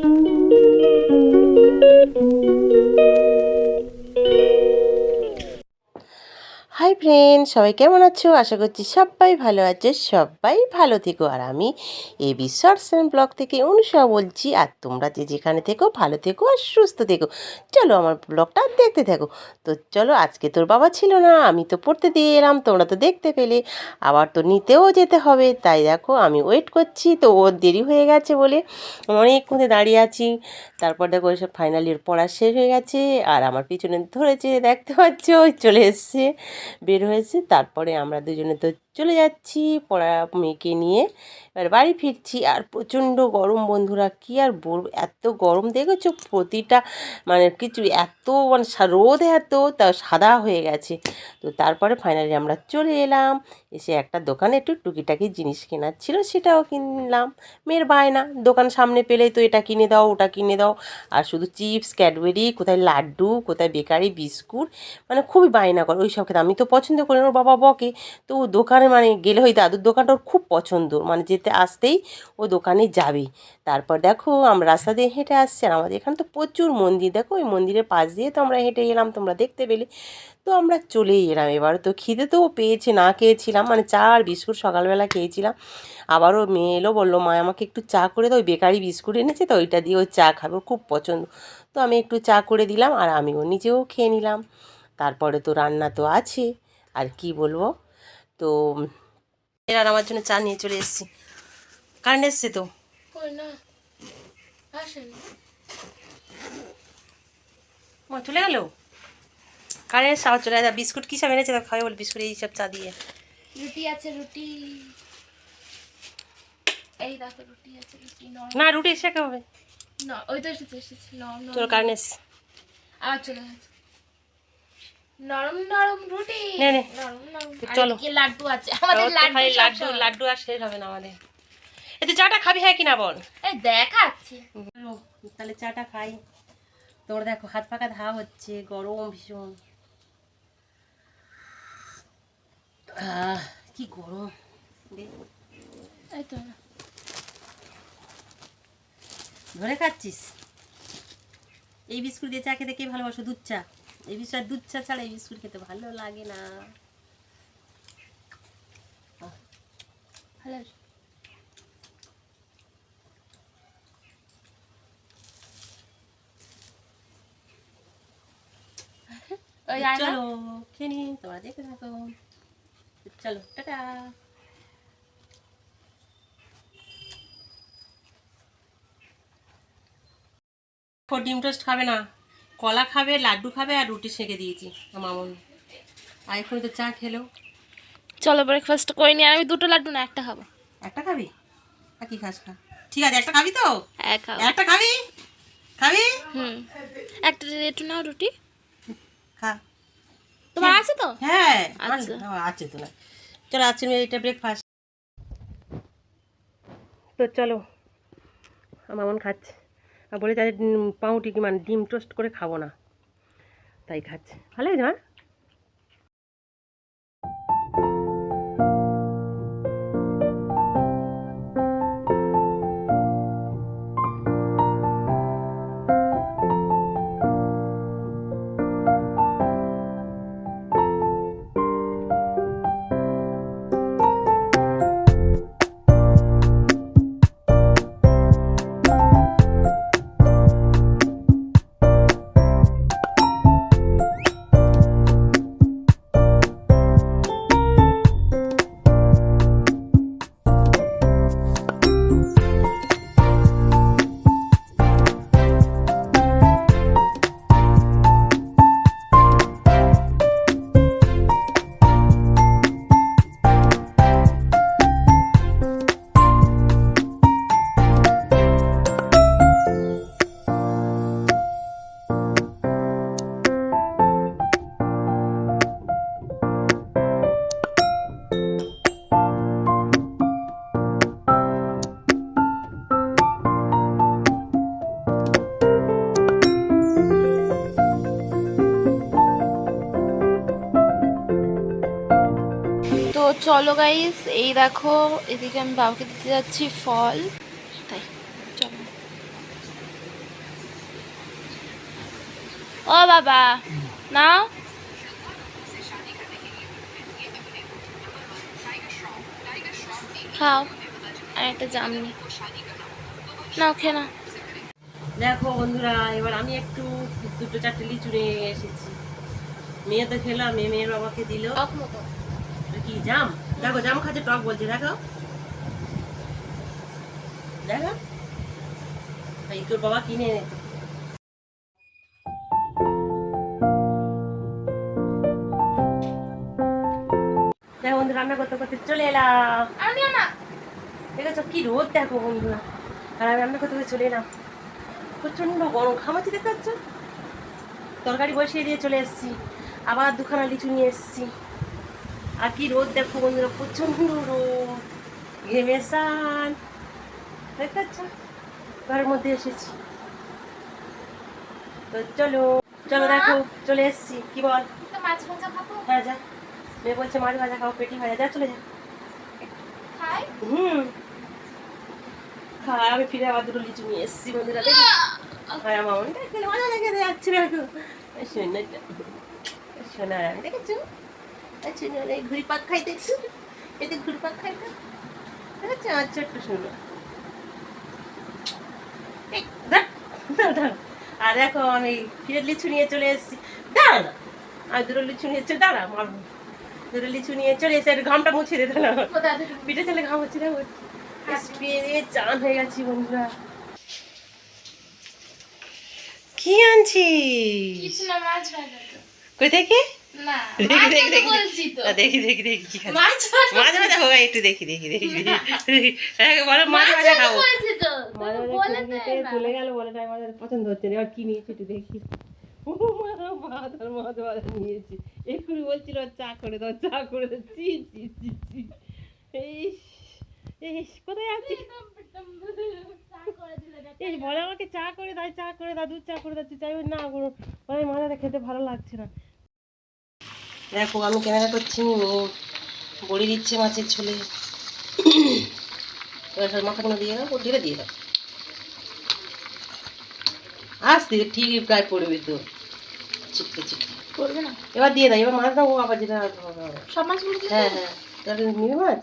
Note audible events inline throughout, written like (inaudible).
Thank you. Friend, সবাই কেমন আছো? আশা করছি সবাই ভালো আছে, সবাই ভালো থেকো। আর আমি এ বিশ্বর্সন ব্লগ থেকে অনুষা বলছি, আর তোমরা যে যেখানে থেকো, ভালো থেকো আর সুস্থ থেকো। চলো আমার ব্লগটা দেখতে থাকো। তো চলো, আজকে তোর বাবা ছিল না, আমি তো পড়তে দিয়ে এলাম, তোমরা তো দেখতে পেলে। আবার তো নিতেও যেতে হবে, তাই দেখো, আমি ওয়েট করছি, তো ওর দেরি হয়ে গেছে বলে অনেকক্ষণে দাঁড়িয়ে আছি। তারপর দেখো সব ফাইনালি ওর পড়া শেষ হয়ে গেছে, আর আমার পিছনে ধরেছে, দেখতে পাচ্ছ, চলে এসছে। বের হয়েছে তারপরে আমরা দুজনে তো চলে যাচ্ছি, পড়া মেয়েকে নিয়ে। এবার বাড়ি ফিরছি আর প্রচণ্ড গরম, বন্ধুরা, কি আর বলব? এত গরম, দেখেছ? প্রতিটা মানে কিছু এত মানে রোদ এত, তা সাদা হয়ে গেছে। তো তারপরে ফাইনালি আমরা চলে এলাম। এসে একটা দোকানে একটু টুকিটাকি জিনিস কেনার ছিল, সেটাও কিনলাম। মেয়ের বায়না, দোকান সামনে পেলেই তো এটা কিনে দাও, ওটা কিনে দাও। আর শুধু চিপস, ক্যাডবেরি, কোথায় লাড্ডু, কোথায় বেকারি, বিস্কুট মানে খুবই বায়না করে ওই সব খেতে। আমি তো পছন্দ করি ওর বাবা বকে। তো দোকানে মানে গেলে ওই দাদুর দোকানটা ওর খুব পছন্দ। মানে যেতে আসতেই ও দোকানে যাবে। তারপর দেখো আমরা রাস্তা দিয়ে হেঁটে আসছি আর আমাদের এখানে তো প্রচুর মন্দির। দেখো ওই মন্দিরের পাশ দিয়ে তো আমরা হেঁটে এলাম, তোমরা দেখতে পেলে। তো আমরা চলেই এলাম এবার। তো খিদে তো পেয়েছে, না খেয়েছিলাম। মানে চা আর বিস্কুট সকালবেলা খেয়েছিলাম। আবারও মেয়ে এলো, বলল, মা, আমাকে একটু চা করে দাও। ওই বেকারি বিস্কুট এনেছে তো, ওইটা দিয়ে ও চা খাবে খুব পছন্দ। তো আমি একটু চা করে দিলাম আর আমিও নিজেও খেয়ে নিলাম। তারপরে তো রান্না তো আছে। আর কি বলব? তো এরা আমার জন্য চা নিয়ে চলে এসেছি। কারেন্ট এসছে তো? মা চলে গেল? কারেন্ট আবার চলে যা বিস্কুট কী সব এনেছে? খাবে বলে বিস্কুট এই সব চা দিয়ে। রুটি আছে রুটি। এই দেখো রুটি আছে রুটি না রুটি এসে কে হবে না ওই তো এসেছে এসেছে তোর কারেন্ট এসছে। আবার চলে গেছে। নরম নরম রুটি। নে, নে। চলো। লাড্ডু আছে। আমাদের লাড্ডু লাড্ডু লাড্ডু আর শেষ হবে না আমাদের। চাটা খাবি হ্যাঁ কিনা বল? এই দেখাচ্ছি। তাহলে চাটা খাই। তোর দেখো হাত পাকা ধা হচ্ছে গরম ভীষণ। কি গরম। ধরে খাচ্ছিস? এই বিস্কুট দিয়ে চা খেতে কে ভালোবাসো? দুধ চা। এই বিস্কুট দুধ চা ছাড়া এই বিস্কুট খেতে ভালো লাগে ভালো (laughs) না। চলো খেয়ে নি তোমরা দেখে থাকো। চলো টাটা। ডিম টোস্ট খাবে না। কলা খাবে লাড্ডু খাবে আর রুটি সেঁকে দিয়েছি আমার মামন। আর এখন তো চা খেলো চলো ব্রেকফাস্ট করে নি আমি দুটো লাড্ডু না একটা খাব। একটা খাবি? আর কি খাস খা? ঠিক আছে একটা খাবি তো? এক খাব। একটা খাবি? খাবি? হুম। একটা একটু নাও রুটি। খা। তোমার আছে তো? হ্যাঁ। আছে। তো না চলো আজকে মেয়ে এটা ব্রেকফাস্ট তো চলো আমার মন খাচ্ছে। বলে তাদের পাউটি কি মানে ডিম টোস্ট করে খাব না। তাই খাচ্ছে। ভালো হয়েছে চলো গাইস এই দেখো এদিকে আমি বাবাকে দিতে যাচ্ছি ফল। তাই চলো। ও বাবা না খাও আর একটা জাম নি নাও খেয়ে না দেখো বন্ধুরা এবার আমি একটু দুটো চারটে লিচু নিয়ে এসেছি। মেয়ে তো খেলাম মেয়ে মেয়ের বাবাকে দিল। কি জাম? দেখো জাম খাচ্ছে টক বলছে দেখো। দেখো। এই তোর বাবা কিনে এনেছে। দেখো বন্ধু রান্না করতে করতে চলে এলাম। আমিও না দেখেছ কি রোদ দেখো বন্ধুরা। আর আমি রান্না করতে করতে চলে এলাম। প্রচণ্ড গরম খামাচ্ছি দেখতে পাচ্ছ? তরকারি বসিয়ে দিয়ে চলে এসেছি। আবার দুখানা লিচু নিয়ে এসেছি। আর কি রোদ দেখো বন্ধুরা প্রচণ্ড রোদ। ঘেমে সান দেখতে পাচ্ছ ঘরের মধ্যে এসেছি। তো চলো চলো দেখো চলে এসেছি। কি বল? মাছ ভাজা খাব? হ্যাঁ যা। মেয়ে বলছে মাছ ভাজা খাও পেটি ভাজা। যা চলে যা। খাই? হুম। খাই আমি ফিরে আবার দুটো লিচু নিয়ে এসেছি বন্ধুরা দেখি। আর আমার মনটা মজা লেগে যাচ্ছে না এখন সোনাটা সোনার আমি দেখেছ। সোনার এই ঘুরি পাক খাই দেখছ? এতে ঘুরি পাক খাই না দেখেছ আর দেখো আমি ফিরে লিচু নিয়ে চলে এসেছি। দাঁড়া না আমি দুটো লিচু নিয়ে চলে দাঁড়া মারবো দুটো লিচু নিয়ে চলে এসে একটু ঘামটা মুছে দে দাঁড়া কোথায় থেকে পিঠে চলে ঘাম হচ্ছে না চান হয়ে গেছি বন্ধুরা। কি না ভাজা তো। কই দেখি না দেখি, কি? মাছ ভাজা হোক একটু দেখি দেখি দেখি বলো মাছ ভাজা খাব। চলে গেল বলে আমাদের পছন্দ হচ্ছে না। এবার কি নিয়েছি একটু দেখি। মাছ ভাজা নিয়েছি। এক্ষুনি বলছিল চা করে দাও চা করে দাও। চি চি চি চি ইস ইস কোথায় বলে আমাকে চা করে দাও চা করে দাও দুধ চা করে দাও। তুই চাই না করো বলে মাথাটা খেতে ভালো লাগছে না। দেখো আমি কেনাকা করছি বড়ি দিচ্ছে মাছের ঝোলে। এবার সব মাথাগুলো দিয়ে দাও ঢেলে দিয়ে দাও। আসতে ঠিক প্রায় পড়বে তো। চিপকে করবে না? এবার দিয়ে দাও এবার মাছটা ও আবার যেটা। সব মাছগুলো হ্যাঁ হ্যাঁ। তাহলে নিবি মাছ?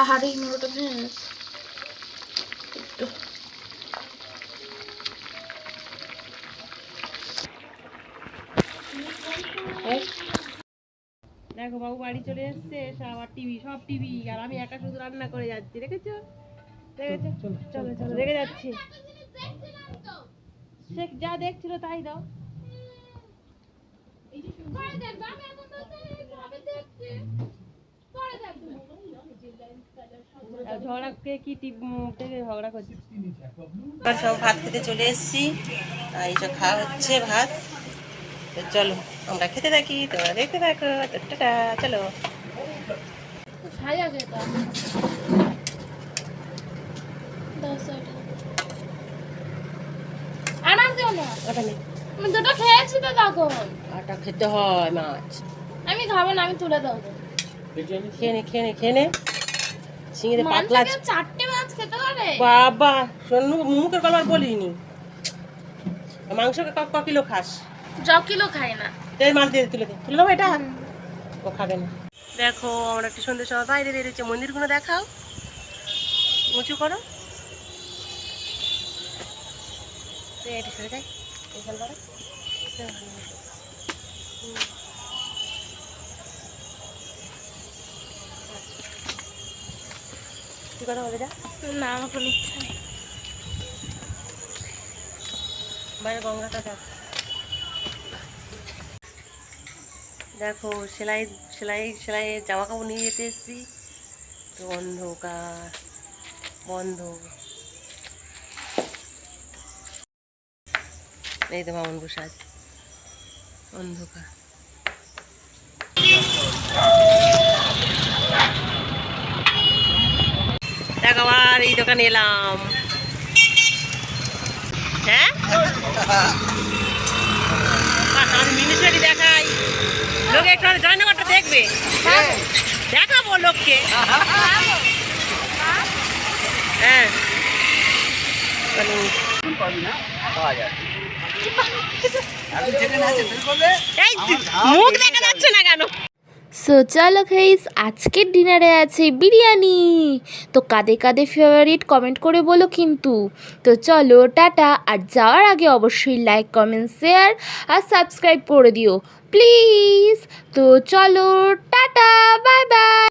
আহারে ভেঙে গেছে এই। দেখো বাবু বাড়ি চলে এসছে এসে আবার টিভি সব টিভি আর আমি একা শুধু রান্না করে যাচ্ছি দেখেছ? দেখেছ? চলো চলো রেখে যাচ্ছি। সে যা দেখছিল তাই দাও। আর ঝগড়া কে কি টিপ থেকে ঝগড়া করছে? সব ভাত খেতে চলে এসেছি তাই সব খাওয়া হচ্ছে ভাত। তো চলো আমরা খেতে থাকি তোমরা দেখতে থাকো টাটা চলো। দুটো খেয়েছি তো তখন। আটা খেতে হয় মাছ। আমি খাব না আমি তুলে দেবো। খেয়ে নে খেয়ে নে খেয়ে নে। চিংড়ি পাতলা চারটে মাছ খেতে পারে? বাবা শোন মুখের কলার বলিনি। মাংস ক কিলো খাস? জ কিলো খাই না। তেল মাছ দিয়ে তুলে দে। তুলে দেবো এটা? ও খাবে না। দেখো আমরা একটু সন্ধ্যে সময় বাইরে বেরিয়েছি। মন্দিরগুলো দেখাও। উঁচু করো। তুই সরে যাই। এখান করো কি যা না আমার কোনো ইচ্ছা নেই। বাইরে গঙ্গাটা দেখ। দেখো, সেলাই সেলাই সেলাই জামা কাপড় নিয়ে যেতে এসেছি। তো অন্ধকার, বন্ধ। এই তো মামন বসে আছে। অন্ধকার। দেখো, আবার এই দোকানে এলাম। হ্যাঁ? মিনিশারি দেখাই। লোকে একটু জয়নগরটা দেখবে। দেখাবো লোককে। হ্যাঁ। মুখ দেখা যাচ্ছে না কেন? সো চলো খেইস আজকের ডিনারে আছে বিরিয়ানি। তো কাদে কাদে ফেভারিট কমেন্ট করে বলো কিন্তু। তো চলো, টাটা। আর যাওয়ার আগে অবশ্যই লাইক কমেন্ট শেয়ার আর সাবস্ক্রাইব করে দিও প্লিজ তো চলো, টাটা বাই বাই